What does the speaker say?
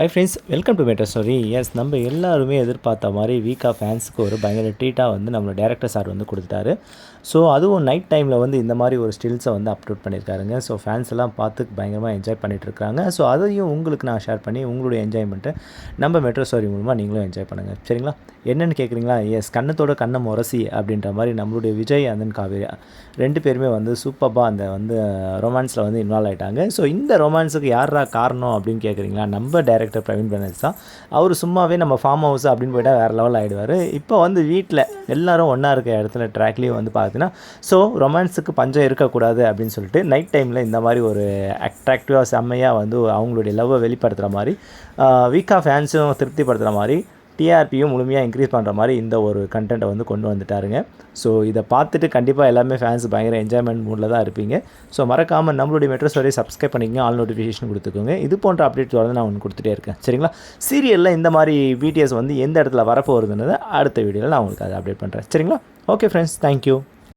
Hi friends welcome to matter story yes நம்ம எல்லாருமே எதிர்பார்த்த மாதிரி வீக்கா ஃபேன்ஸுக்கு ஒரு பயங்கர ட்ரீட்டாக வந்து நம்மளோட டேரக்டர் சார் வந்து கொடுத்துட்டாரு. ஸோ அதுவும் நைட் டைமில் வந்து இந்த மாதிரி ஒரு ஸ்டில்ஸை வந்து அப்லோட் பண்ணியிருக்காருங்க ஸோ ஃபேன்ஸ் எல்லாம் பார்த்து பயங்கரமாக என்ஜாய் பண்ணிகிட்ருக்காங்க இருக்காங்க. ஸோ அதையும் உங்களுக்கு நான் ஷேர் பண்ணி உங்களுடைய என்ஜாய்மெண்ட்டை நம்ம மெட்ரோ ஸ்டோரி மூலமாக நீங்களும் என்ஜாய் பண்ணுங்கள் சரிங்களா? என்னென்னு கேட்குறீங்களா எஸ் கண்ணத்தோட கண்ணை முரசி அப்படின்ற மாதிரி நம்மளுடைய விஜய் அந்தன் காவேரியா ரெண்டு பேருமே வந்து சூப்பராக அந்த வந்து ரொமான்ஸில் வந்து இன்வால்வ் ஆகிட்டாங்க ஸோ இந்த ரொமான்ஸுக்கு யாரா காரணம் அப்படின்னு கேட்குறீங்களா நம்ம டேரக்டர் பிரவீன் பனர்ஸ் தான். அவர் சும்மாவே நம்ம ஃபார்ம் ஹவுஸ் அப்படின்னு போயிட்டா வேறு லெவல் ஆகிடுவார் இப்போ வந்து வீட்டில் எல்லாரும் ஒன்றா இருக்க இடத்துல ட்ராக்லேயும் வந்து பார்த்தீங்கன்னா ஸோ ரொமான்ஸுக்கு பஞ்சம் இருக்கக்கூடாது அப்படின்னு சொல்லிட்டு நைட் டைமில் இந்த மாதிரி ஒரு அட்ராக்டிவாக செம்மையாக வந்து அவங்களுடைய லவ்வை வெளிப்படுத்துகிற மாதிரி வீக்காக ஃபேன்ஸும் திருப்திப்படுத்துகிற மாதிரி டிஆர்பியும் முழுமையாக இன்க்ரீஸ் பண்ணுற மாதிரி இந்த ஒரு கண்டென்ட்டை வந்து கொண்டு வந்துட்டாருங்க. ஸோ இதை பார்த்துட்டு கண்டிப்பாக எல்லாமே ஃபேன்ஸ் பயங்கர என்ஜாய்மெண்ட் மூடில் தான் இருப்பீங்க. ஸோ மறக்காமல் நம்மளுடைய மெட்ரோ ஸ்டோரி சப்ஸ்கிரைப் பண்ணிக்கங்க. ஆல் நோட்டிஃபிகேஷன் கொடுத்துக்கோங்க. இது போன்ற அப்டேட் தொடர்ந்து நான் உங்களுக்கு கொடுத்துட்டே இருக்கேன். சரிங்களா? சீரியலில் இந்த மாதிரி பிடிஎஸ் வந்து எந்த இடத்துல வரப்போகுதுன்னு அடுத்த வீடியோவில் நான் உங்களுக்கு அதை அப்டேட் பண்ணுறேன் சரிங்களா? Okay friends thank you